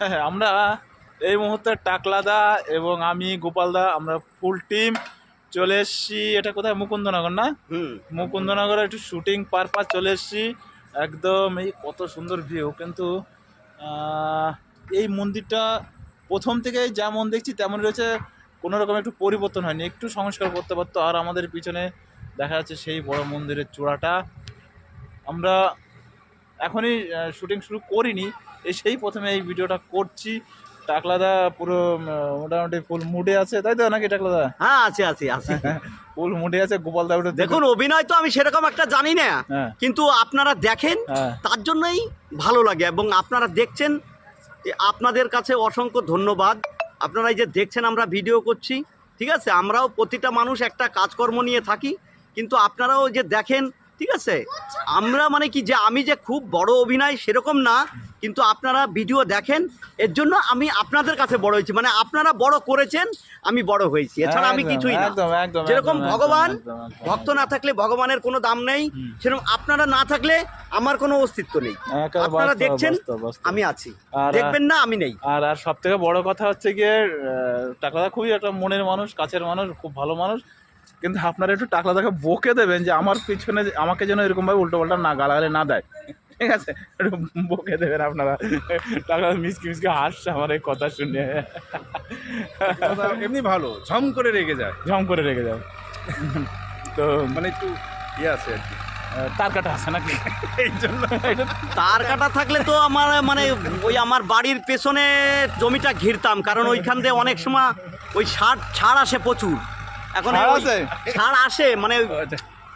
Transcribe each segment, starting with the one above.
হ্যাঁ, আমরা এই মুহূর্তে টাকলাদা এবং আমি গোপালদা আমরা ফুল টিম চলে এসেছি। এটা কোথায়? মুকুন্দনগর না? মুকুন্দনগরে একটু শুটিং পারপাস চলে এসেছি। একদম এই কত সুন্দর ভিউ কিন্তু এই মন্দিরটা প্রথম থেকে যেমন দেখছি তেমন রয়েছে। কোনো রকম একটু পরিবর্তন হয়নি। একটু সংস্কার করতে পারতো। আর আমাদের পিছনে দেখা যাচ্ছে সেই বড় মন্দিরের চূড়াটা। আমরা এখনই শুটিং শুরু করিনি। এই সেই প্রথমে এই ভিডিওটা করছি। টাকলাদা পুরো মোটামুটি ফুল মুডে আছে। তাই তো নাকি টাকলাদা? হ্যাঁ আছে আছে আছে। ফুল মুডে আছে গোপালদা ওটা দেখুন অভিনয় তো আমি সেরকম একটা জানি না। হ্যাঁ। কিন্তু আপনারা দেখেন হ্যাঁ। তার জন্যই ভালো লাগে। এবং আপনারা দেখছেন আপনাদের কাছে অসংখ্য ধন্যবাদ। আপনারা এই যে দেখছেন আমরা ভিডিও করছি। ঠিক আছে? আমরাও প্রতিটা মানুষ একটা কাজকর্ম নিয়ে থাকি। কিন্তু আপনারাও যে দেখেন ঠিক আছে? আমরা মানে কি যে আমি যে খুব বড় অভিনয় সেরকম না কিন্তু আপনারা ভিডিও দেখেন এর জন্য আমি আপনাদের কাছে বড় হয়েছি। মানে আপনারা বড় করেছেন আমি বড় হয়েছি। এছাড়া আমি কিছুই না। যেরকম ভগবান ভক্ত না থাকলে ভগবানের কোনো দাম নেই। সেরকম আপনারা না থাকলে আমার কোনো অস্তিত্ব নেই। আপনারা দেখছেন। আমি আছি। দেখবেন না আমি নেই। আর আর সব থেকে বড় কথা হচ্ছে গিয়ে টাকলাদা খুবই একটা মনের মানুষ কাছের মানুষ খুব ভালো মানুষ। কিন্তু আপনারা একটু টাকলাদাকে বকে দেবেন যে আমার পিছনে আমাকে যেন এরকমভাবে উল্টো পাল্টা না গালাগালি না দেয়। ঠিক আছে? একটু বকে দেবেন আপনারা। টাকলাদা মিসকি মিসকি হাসছে আমার এই কথা শুনে। এমনি ভালো। ঝম করে রেগে যায়। ঝম করে রেখে যায়। তো মানে একটু ইয়ে আছে আর কি। তার কাটা আছে নাকি? এই জন্য। তার কাটা থাকলে তো আমার মানে ওই আমার বাড়ির পেছনে জমিটা ঘিরতাম। কারণ ওইখান দিয়ে অনেক সময় ওই সার ছাড় আসে প্রচুর। এখন ষাঁড় ওই আসে? মানে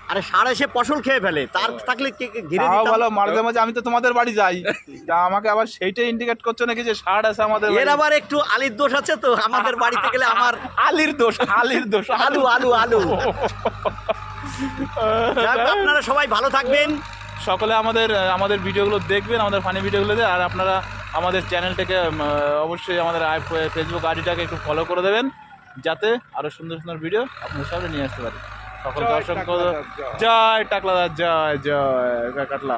আরে সার এসে ফসল খেয়ে ফেলে। তার থাকলে কে- কে ঘিরে দিতাম? ভালো মাঝে মাঝে আমি তো তোমাদের বাড়ি যাই। তা আমাকে আবার সেইটাই ইন্ডিকেট করছ নাকি যে ষাট আছে আমাদের এর আবার একটু আলির দোষ আছে তো আমাদের বাড়িতে গেলে আমার আলির দোষ আলির দোষ আলু। আলু আলু আপনারা সবাই ভালো থাকবেন। সকলে আমাদের আমাদের ভিডিওগুলো দেখবেন আমাদের ফানি ভিডিওগুলো আর আপনারা আমাদের চ্যানেলটাকে অবশ্যই আমাদের ফেসবুক আইডিটাকে একটু ফলো করে দেবেন। যাতে আরও সুন্দর সুন্দর ভিডিও আপনাদের সামনে নিয়ে আসতে পারি সকলকে দর্শক অসংখ্য জয়। টাকলা জয় জয় কাটলা